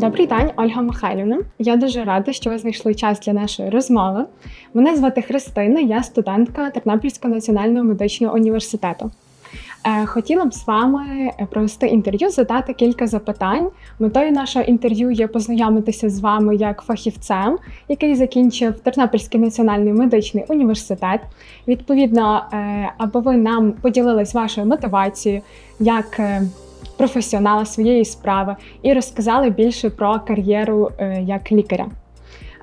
Добрий день, Ольга Михайлівна. Я дуже рада, що ви знайшли час для нашої розмови. Мене звати Христина, я студентка Тернопільського національного медичного університету. Е, Хотіла б з вами провести інтерв'ю, задати кілька запитань. Метою нашого інтерв'ю є познайомитися з вами як фахівцем, який закінчив Тернопільський національний медичний університет. Відповідно, е, аби ви нам поділились вашою мотивацією як е, професіонала своєї справи і розказали більше про кар'єру е, як лікаря.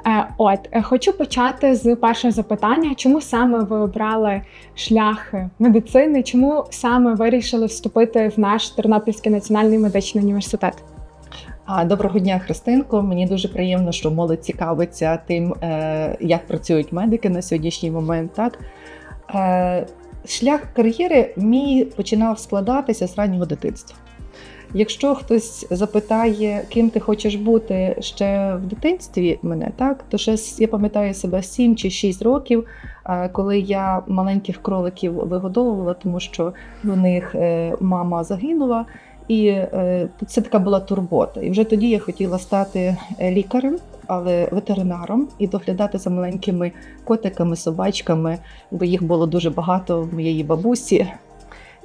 Е, От е, хочу почати з першого запитання: чому саме ви обрали шлях медицини? Чому саме вирішили вступити в наш Тернопільський національний медичний університет? Доброго дня, Христинко. Мені дуже приємно, що молодь цікавиться тим, як працюють медики на сьогоднішній момент. Так? Шлях кар'єри мій починав складатися з раннього дитинства. Якщо хтось запитає, ким ти хочеш бути ще в дитинстві мене, так то ще я пам'ятаю себе 7 чи 6 років, коли я маленьких кроликів вигодовувала, тому що в них е, мама загинула. І е, це така була турбота. І вже тоді я хотіла стати е, лікарем, але ветеринаром і доглядати за маленькими котиками, собачками, бо їх було дуже багато в моєї бабусі.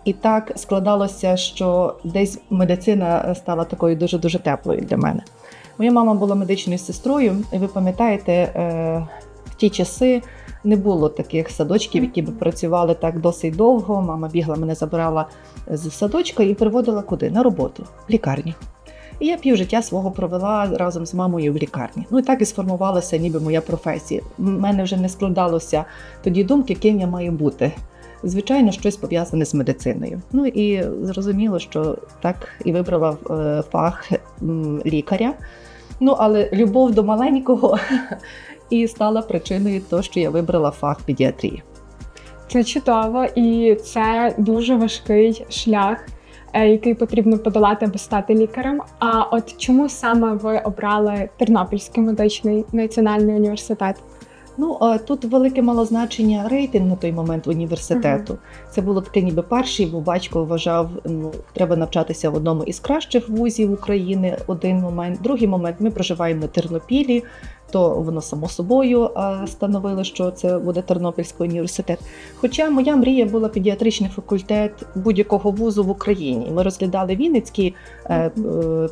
І так складалося, що десь медицина стала такою дуже дуже теплою для мене. Моя мама була медичною сестрою, і ви пам'ятаєте, е, в ті часи не було таких садочків, які б працювали так досить довго. Мама бігла, мене забирала з садочка і приводила куди? На роботу, в лікарню. І я пів життя свого провела разом з мамою в лікарні. Ну і так і сформувалася ніби моя професія. У мене вже не складалося тоді думки, ким я маю бути. Звичайно, щось пов'язане з медициною. Ну і зрозуміло, що так і вибрала е, фах лікаря. Ну, але любов до маленького і стала причиною того, що я вибрала фах педіатрії. Це чудово і це дуже важкий шлях, е, який потрібно подолати, аби стати лікарем. А от чому саме ви обрали Тернопільський медичний національний університет? Ну а тут велике мало значення рейтинг на той момент університету. Це було таке, ніби перший, бо батько вважав, ну треба навчатися в одному із кращих вузів України. Один момент, другий момент. Ми проживаємо на Тернопілі. То воно само собою а, становило, що це буде Тернопільський університет. Хоча моя мрія була педіатричний факультет будь-якого вузу в Україні. Ми розглядали Вінницький е, е,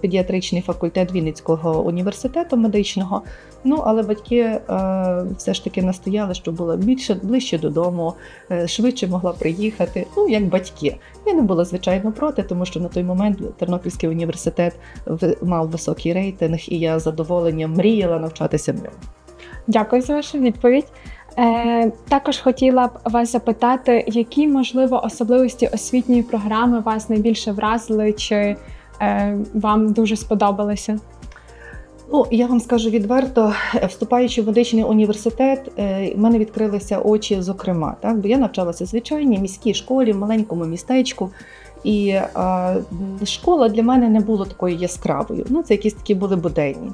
педіатричний факультет Вінницького університету медичного. Ну але батьки е, все ж таки настояли, що була більше ближче додому, е, швидше могла приїхати. Ну як батьки. Я не була звичайно проти, тому що на той момент Тернопільський університет мав високий рейтинг, і я з задоволенням мріяла навчатися ньому. Дякую за вашу відповідь. Е, також хотіла б вас запитати, які можливо особливості освітньої програми вас найбільше вразили чи е, вам дуже сподобалися? Ну, я вам скажу відверто, вступаючи в медичний університет, е, в мене відкрилися очі, зокрема, так бо я навчалася в звичайній міській школі в маленькому містечку. І е, школа для мене не була такою яскравою. Ну, це якісь такі були буденні.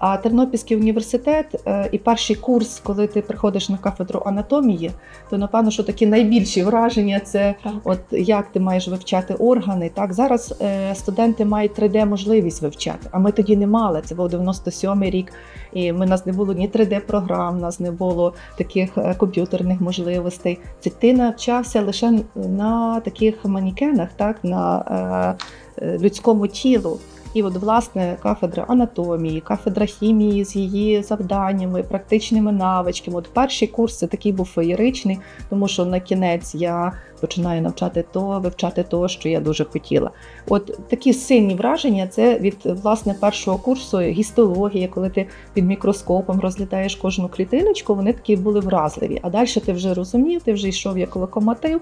А Тернопільський університет е, і перший курс, коли ти приходиш на кафедру анатомії, то напевно, що такі найбільші враження це Так. От як ти маєш вивчати органи? Так зараз е, студенти мають 3D можливість вивчати, а ми тоді не мали. Це був 97-й рік, і ми нас не було ні 3D-програм, у нас не було таких е, комп'ютерних можливостей. Це ти навчався лише на таких манікенах, так на людському тілу. І от власне кафедра анатомії, кафедра хімії з її завданнями, практичними навичками. От перший курс це такий був феєричний, тому що на кінець я починаю навчати то, вивчати то, що я дуже хотіла. От такі сильні враження це від власне першого курсу гістологія, коли ти під мікроскопом розглядаєш кожну клітиночку, вони такі були вразливі. А далі ти вже розумів, ти вже йшов як локомотив.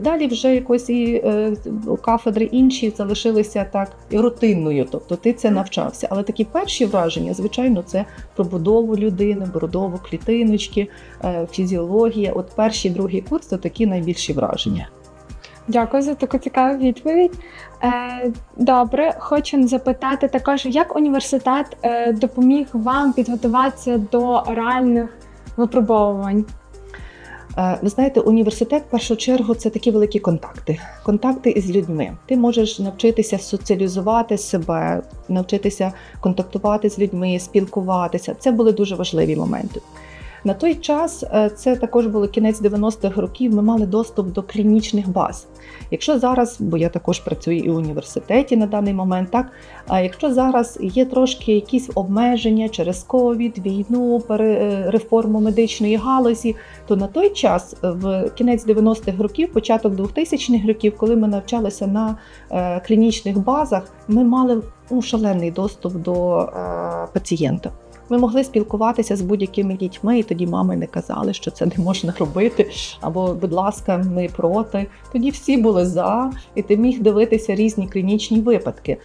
Далі вже якось і е, кафедри інші залишилися так рутинною. Тобто ти це навчався. Але такі перші враження, звичайно, це про будову людини, бородову клітиночки, е, фізіологія. От перший, другий курс це такі найбільші враження. Дякую за таку цікаву відповідь. Е, добре, хочу запитати також, як університет допоміг вам підготуватися до реальних випробовувань? Ви знаєте, університет в першу чергу це такі великі контакти. Контакти із людьми. Ти можеш навчитися соціалізувати себе, навчитися контактувати з людьми, спілкуватися. Це були дуже важливі моменти. На той час е, це також було кінець 90-х років. Ми мали доступ до клінічних баз. Якщо зараз, бо я також працюю і в університеті на даний момент, так а якщо зараз є трошки якісь обмеження через ковід, війну, е, реформу медичної галузі, то на той час, е, в кінець 90-х років, початок 2000-х років, коли ми навчалися на клінічних базах, ми мали ну, шалений доступ до пацієнта. Ми могли спілкуватися з будь-якими дітьми, і тоді мами не казали, що це не можна робити. Або, будь ласка, ми проти. Тоді всі були за, і ти міг дивитися різні клінічні випадки.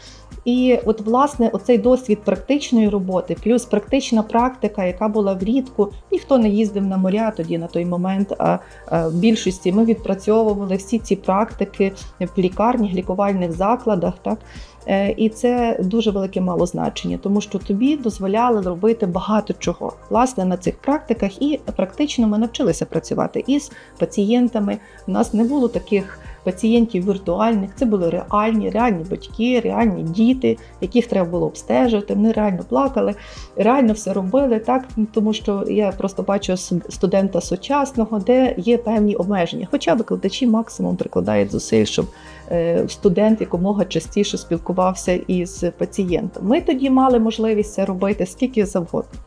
І от, власне, оцей досвід практичної роботи, плюс практична практика, яка була влітку, ніхто не їздив на моря тоді на той момент. А в більшості ми відпрацьовували всі ці практики в лікарнях, лікувальних закладах. Так І це дуже велике мало значення, тому що тобі дозволяли робити багато чого. Власне, на цих практиках і практично ми навчилися працювати із пацієнтами. У нас не було таких пацієнтів віртуальних, це були реальні, реальні батьки, реальні діти, яких треба було обстежувати. Вони реально плакали, реально все робили так, тому що я просто бачу студента сучасного, де є певні обмеження. Хоча викладачі максимум прикладають зусиль, щоб е, студент якомога частіше спілкувався із пацієнтом. Ми тоді мали можливість це робити скільки завгодно.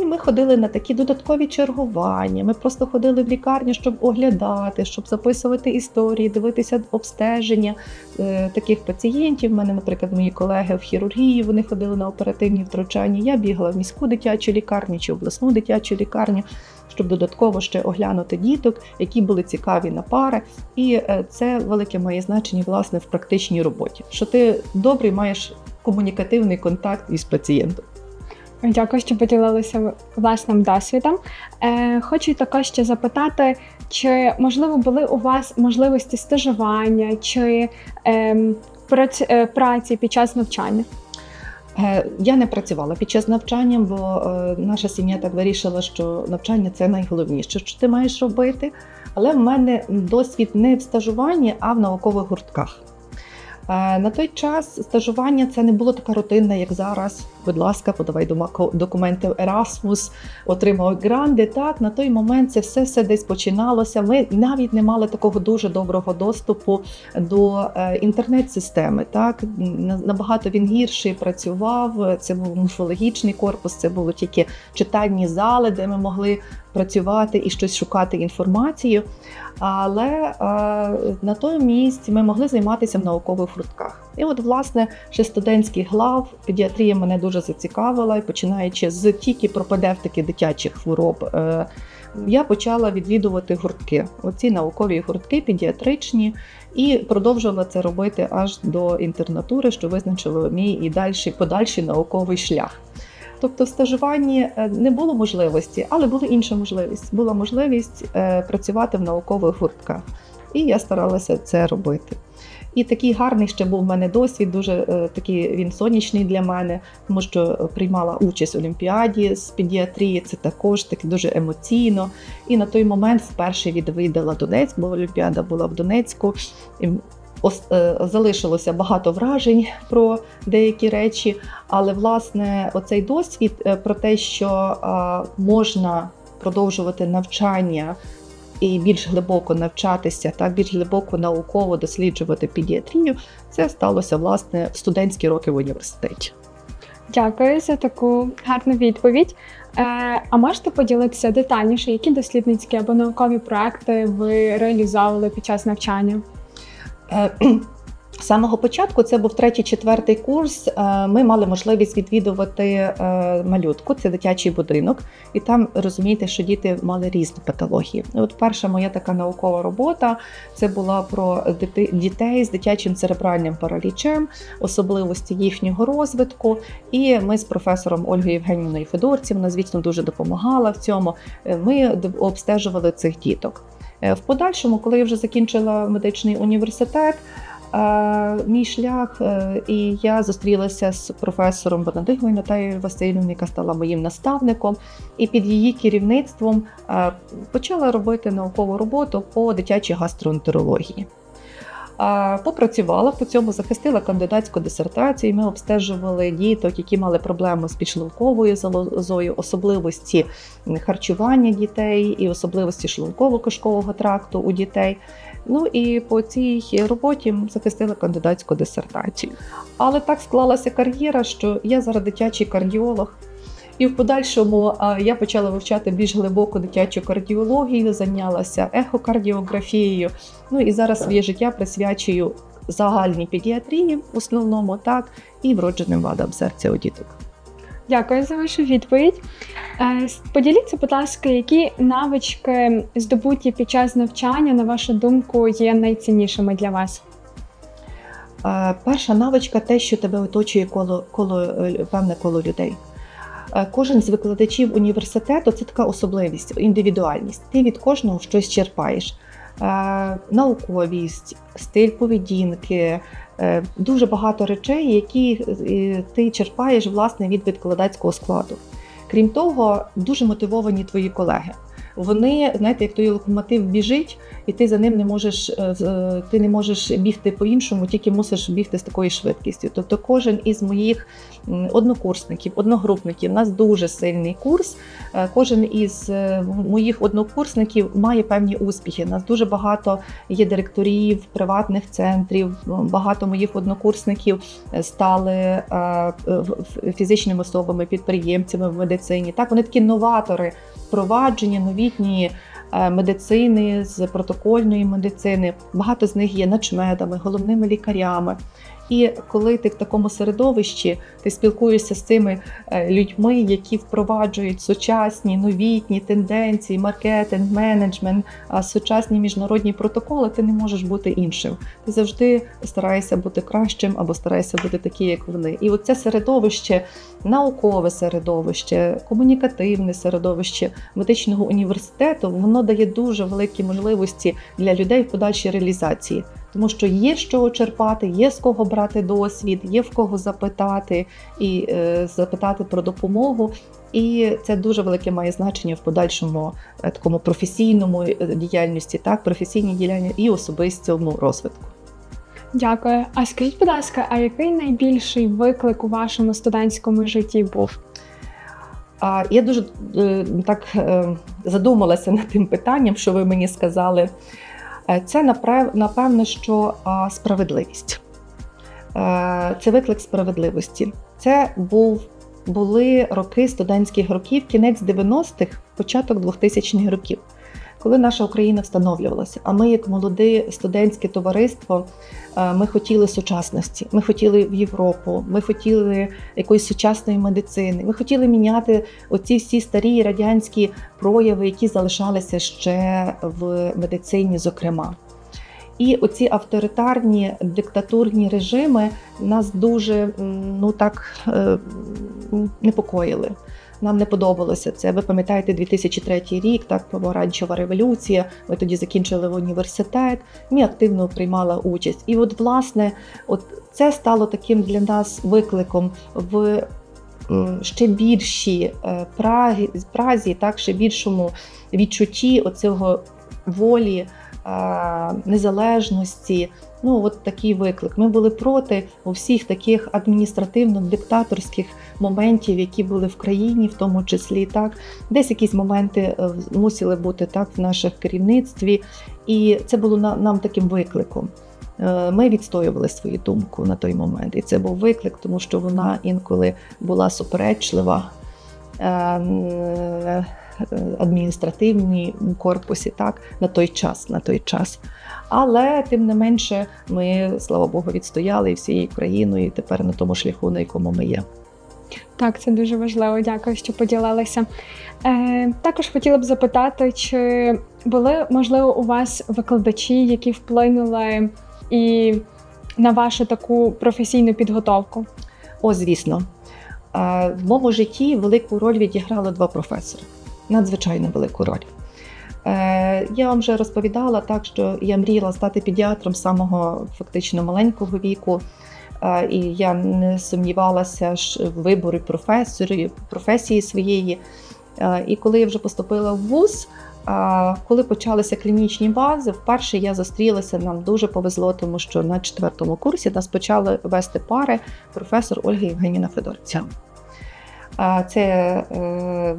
І ми ходили на такі додаткові чергування. Ми просто ходили в лікарню, щоб оглядати, щоб записувати історії, дивитися обстеження е, таких пацієнтів. У мене, наприклад, мої колеги в хірургії вони ходили на оперативні втручання. Я бігала в міську дитячу лікарню чи обласну дитячу лікарню, щоб додатково ще оглянути діток, які були цікаві на пари. І е, це велике має значення власне в практичній роботі. Що ти добрий маєш комунікативний контакт із пацієнтом. Дякую, що поділилися власним досвідом. Е, хочу також ще запитати, чи можливо були у вас можливості стажування чи ем, праці, е, праці під час навчання? Е, Я не працювала під час навчання, бо е, наша сім'я так вирішила, що навчання це найголовніше, що ти маєш робити. Але в мене досвід не в стажуванні, а в наукових гуртках. Е, На той час стажування це не було така рутинна, як зараз. Будь ласка, подавай документи в Erasmus, отримав гранди. Так, на той момент це все, все десь починалося. Ми навіть не мали такого дуже доброго доступу до е, інтернет-системи. Так набагато він гірший працював. Це був морфологічний корпус, це були тільки читальні зали, де ми могли працювати і щось шукати інформацію. Але е, на той місці ми могли займатися в наукових гуртках. І от, власне, ще студентський глав, педіатрія мене дуже зацікавила, і починаючи з тільки пропедевтики дитячих хвороб. е, Я почала відвідувати гуртки, оці наукові гуртки педіатричні, і продовжувала це робити аж до інтернатури, що визначило мій і дальший подальший науковий шлях. Тобто в стажуванні е, не було можливості, але була інша можливість. Була можливість е, працювати в наукових гуртках. І я старалася це робити. І такий гарний ще був в мене досвід, дуже е, такий він сонячний для мене, тому що е, приймала участь в Олімпіаді з педіатрії. Це також таки дуже емоційно. І на той момент вперше відвідала Донецьк, бо Олімпіада була в Донецьку. Е, залишилося багато вражень про деякі речі. Але власне оцей досвід про те, що можна продовжувати навчання і більш глибоко навчатися, так більш глибоко науково досліджувати педіатрію, це сталося власне в студентські роки в університеті. Дякую за таку гарну відповідь. Е, а можете поділитися детальніше, які дослідницькі або наукові проекти ви реалізовували під час навчання? Самого початку це був третій-четвертий курс. е, Ми мали можливість відвідувати е, малютку, це дитячий будинок, і там розумієте, що діти мали різні патології. От перша моя така наукова робота це була про дітей з дитячим церебральним паралічем, особливості їхнього розвитку. І ми з професором Ольгою Євгенівною Федорців, вона, звісно, дуже допомагала в цьому. е, Ми обстежували цих діток. В подальшому, коли я вже закінчила медичний університет. Мій шлях, е, і я зустрілася з професором Бонадиговою Наталією Васильівною, яка стала моїм наставником, і під її керівництвом е, почала робити наукову роботу по дитячій гастроентерології. Попрацювала по цьому, захистила кандидатську дисертацію. Ми обстежували діток, які мали проблеми з підшлунковою залозою, особливості харчування дітей і особливості шлунково-кишкового тракту у дітей. Ну і по цій роботі захистила кандидатську дисертацію. Але так склалася кар'єра, що я зараз дитячий кардіолог. І в подальшому я почала вивчати більш глибоку дитячу кардіологію, зайнялася ехокардіографією. Ну і зараз своє життя присвячую загальній педіатрії, в основному так, і вродженим вадам серця у діток. Дякую за вашу відповідь. Е, Поділіться, будь ласка, які навички здобуті під час навчання, на вашу думку, є найціннішими для вас? Е, Перша навичка те, що тебе оточує коло, коло е, певне коло людей. Кожен з викладачів університету це така особливість, індивідуальність. Ти від кожного щось черпаєш. Е, Науковість, стиль поведінки, е, дуже багато речей, які е, ти черпаєш власне від викладацького складу. Крім того, дуже мотивовані твої колеги. Вони, знаєте, як той локомотив біжить, і ти за ним не можеш, е, е, ти не можеш бігти по-іншому, тільки мусиш бігти з такою швидкістю. Тобто, кожен із моїх однокурсників, одногрупників, у нас дуже сильний курс. Е, Кожен із моїх однокурсників має певні успіхи. У нас дуже багато є директорів приватних центрів. Багато моїх однокурсників стали фізичними особами, підприємцями в медицині. Так, вони такі новатори впровадження новітньої е, медицини з протокольної медицини. Багато з них є начмедами, головними лікарями. І коли ти в такому середовищі, ти спілкуєшся з цими е, людьми, які впроваджують сучасні новітні тенденції, маркетинг, менеджмент, сучасні міжнародні протоколи, ти не можеш бути іншим. Ти завжди стараєшся бути кращим або стараєшся бути такий, як вони. І оце середовище, наукове середовище, комунікативне середовище медичного університету, воно дає дуже великі можливості для людей в подальшій реалізації. Тому що є з чого черпати, є з кого брати досвід, є в кого запитати і е, запитати про допомогу. І це дуже велике має значення в подальшому е, такому професійному е, діяльності, так, професійній діяльності і особистому розвитку. Дякую. А скажіть, будь ласка, а який найбільший виклик у вашому студентському житті був? А я дуже е, так е, задумалася над тим питанням, що ви мені сказали. Е, Це напевно, що справедливість. Е, Це виклик справедливості. Це був, були роки студентських років, кінець 90-х, початок 2000-х років, коли наша Україна встановлювалася. А ми, як молоде студентське товариство, е, ми хотіли сучасності, ми хотіли в Європу, ми хотіли якоїсь сучасної медицини. Ми хотіли міняти оці всі старі радянські прояви, які залишалися ще в медицині, зокрема. І оці авторитарні диктатурні режими нас дуже ну так е, непокоїли. Нам не подобалося це. Ви пам'ятаєте 2003 рік, так помаранчева революція. Ми тоді закінчили університет. Ми активно приймала участь. І от власне, от це стало таким для нас викликом в ще більшій е, празі, так ще більшому відчутті оцього волі, незалежності. Ну, от такий виклик. Ми були проти усіх таких адміністративно-диктаторських моментів, які були в країні, в тому числі так. Десь якісь моменти е, мусили бути так в наших керівництві, і це було нам таким викликом. Е, Ми відстоювали свою думку на той момент, і це був виклик, тому що вона інколи була суперечлива е, адміністративній корпусі, так на той час, на той час. Але тим не менше, ми, слава Богу, відстояли і всією країною, і тепер на тому шляху, на якому ми є. Так, це дуже важливо. Дякую, що поділилися. Е, також хотіла б запитати, чи були можливо у вас викладачі, які вплинули і на вашу таку професійну підготовку? О, звісно, Е, в моєму житті велику роль відіграли два професори. Надзвичайно велику роль. Е, Я вам вже розповідала так, що я мріяла стати педіатром з самого фактично маленького віку. Е, І я не сумнівалася в виборі професорів, професії своєї. Е, І коли я вже поступила в ВУЗ, коли почалися клінічні бази, вперше я зустрілася. Нам дуже повезло, тому що на четвертому курсі нас почали вести пари професор Ольга Євгенівна Федорця. Це е,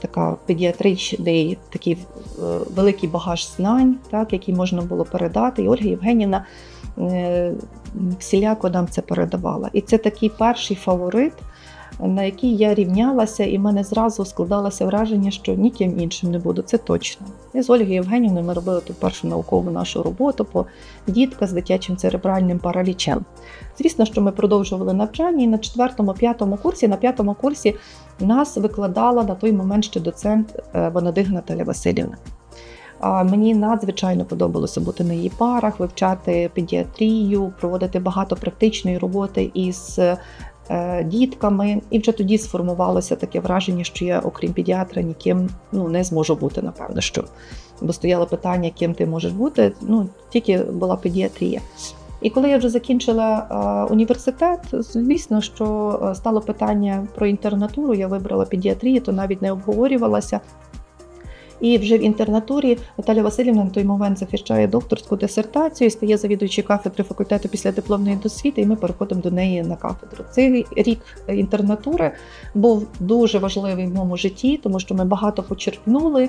така педіатричний такий е, великий багаж знань, так, який можна було передати. І Ольга Євгенівна е, всіляко нам це передавала. І це такий перший фаворит, на який я рівнялася, і в мене зразу складалося враження, що ніким іншим не буду. Це точно. І з Ольгою Євгенівною ми робили ту першу наукову нашу роботу по дітках з дитячим церебральним паралічем. Звісно, що ми продовжували навчання, і на четвертому-п'ятому курсі, на п'ятому курсі нас викладала на той момент ще доцент е, Ванадиг Наталя Васильівна. Мені надзвичайно подобалося бути на її парах, вивчати педіатрію, проводити багато практичної роботи із е, дітками. І вже тоді сформувалося таке враження, що я, окрім педіатра, ніким ну, не зможу бути, напевно, що. Бо стояло питання, ким ти можеш бути. Ну, тільки була педіатрія. І коли я вже закінчила е, університет, звісно, що е, стало питання про інтернатуру. Я вибрала педіатрію, то навіть не обговорювалася. І вже в інтернатурі Наталя Васильівна на той момент захищає докторську дисертацію стає завідуючою кафедри факультету після дипломної досвіти, і ми переходимо до неї на кафедру. Цей рік інтернатури був дуже важливий в моєму житті, тому що ми багато почерпнули.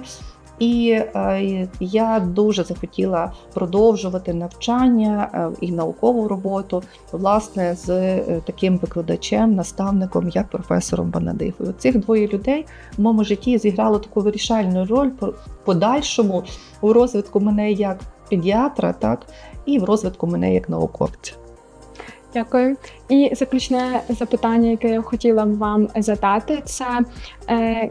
І е, я дуже захотіла продовжувати навчання е, і наукову роботу власне з е, таким викладачем, наставником, як професором Банадихою. Цих двоє людей в моєму житті зіграло таку вирішальну роль подальшому у розвитку мене як педіатра, так і в розвитку мене як науковця. Дякую. І заключне запитання, яке я хотіла б вам задати, це е,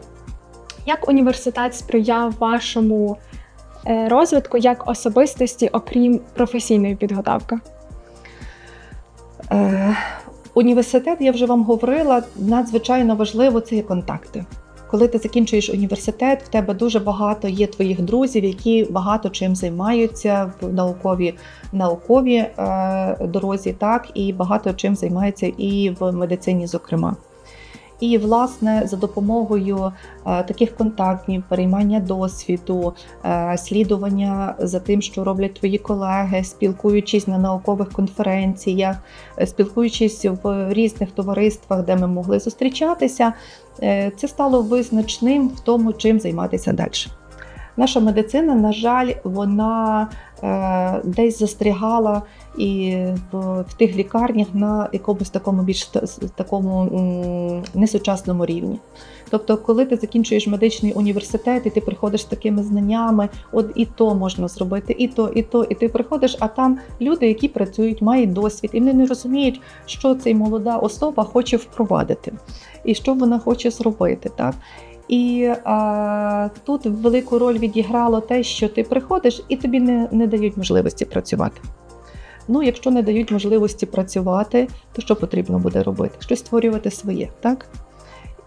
як університет сприяв вашому е, розвитку як особистості, окрім професійної підготовки? Е, університет, я вже вам говорила, надзвичайно важливо це є контакти. Коли ти закінчуєш університет, в тебе дуже багато є твоїх друзів, які багато чим займаються в науковій науковій е, дорозі, так і багато чим займаються і в медицині, зокрема. І, власне, за допомогою е, таких контактів, переймання досвіду, е, слідування за тим, що роблять твої колеги, спілкуючись на наукових конференціях, е, спілкуючись в різних товариствах, де ми могли зустрічатися, це стало визначним в тому, чим займатися далі. Наша медицина, на жаль, вона е, десь застрягала і в, в тих лікарнях на якомусь такому більш такому несучасному рівні. Тобто, коли ти закінчуєш медичний університет і ти приходиш з такими знаннями, от і то можна зробити, і то, і то, і ти приходиш, а там люди, які працюють, мають досвід, і вони не розуміють, що цей молода особа хоче впровадити, і що вона хоче зробити. Так? І а, тут велику роль відіграло те, що ти приходиш і тобі не, не дають можливості працювати. Ну, якщо не дають можливості працювати, то що потрібно буде робити? Щось створювати своє, так?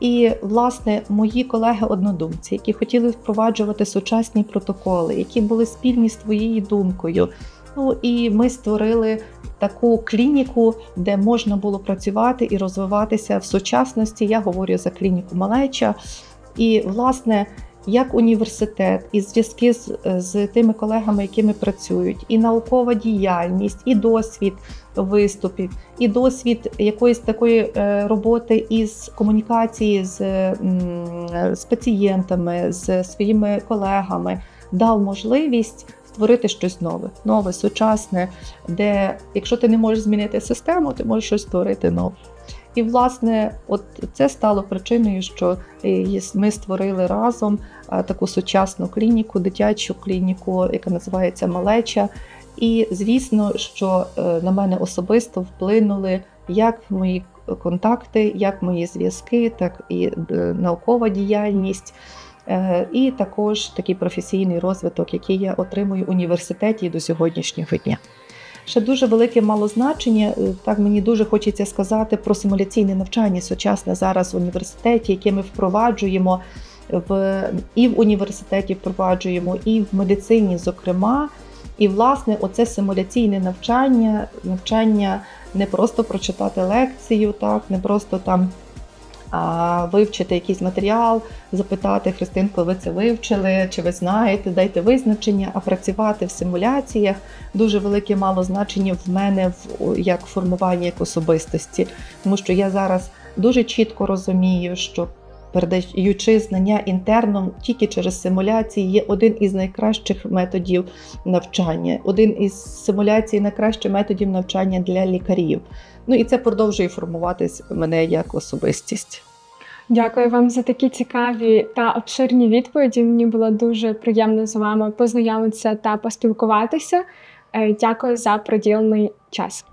І, власне, мої колеги-однодумці, які хотіли впроваджувати сучасні протоколи, які були спільні з твоєю думкою. Ну і ми створили таку клініку, де можна було працювати і розвиватися в сучасності. Я говорю за клініку Малеча. І, власне, як університет, і зв'язки з, з тими колегами, якими працюють, і наукова діяльність, і досвід виступів, і досвід якоїсь такої е, роботи із комунікації з, з пацієнтами, з своїми колегами, дав можливість створити щось нове, нове, сучасне, де якщо ти не можеш змінити систему, ти можеш щось створити нове. І, власне, от це стало причиною, що е, ми створили разом е, таку сучасну клініку, дитячу клініку, яка називається Малеча. І звісно, що е, на мене особисто вплинули як мої контакти, як мої зв'язки, так і наукова діяльність. І також такий професійний розвиток, який я отримую в університеті до сьогоднішнього дня. Ще дуже велике мало значення. е, Так мені дуже хочеться сказати про симуляційне навчання сучасне зараз в університеті, яке ми впроваджуємо в і в університеті впроваджуємо, і в медицині, зокрема. І власне, оце симуляційне навчання, навчання не просто прочитати лекцію, так не просто там вивчити якийсь матеріал, запитати Христинко, ви це вивчили, чи ви знаєте, дайте визначення, а працювати в симуляціях дуже велике мало значення в мене в як формування як особистості, тому що я зараз дуже чітко розумію, що передаючи знання інтерном тільки через симуляції є один із найкращих методів навчання, один із симуляцій найкращих методів навчання для лікарів. Ну і це продовжує формуватись мене як особистість. Дякую вам за такі цікаві та обширні відповіді. Мені було дуже приємно з вами познайомитися та поспілкуватися. Е, Дякую за приділений час.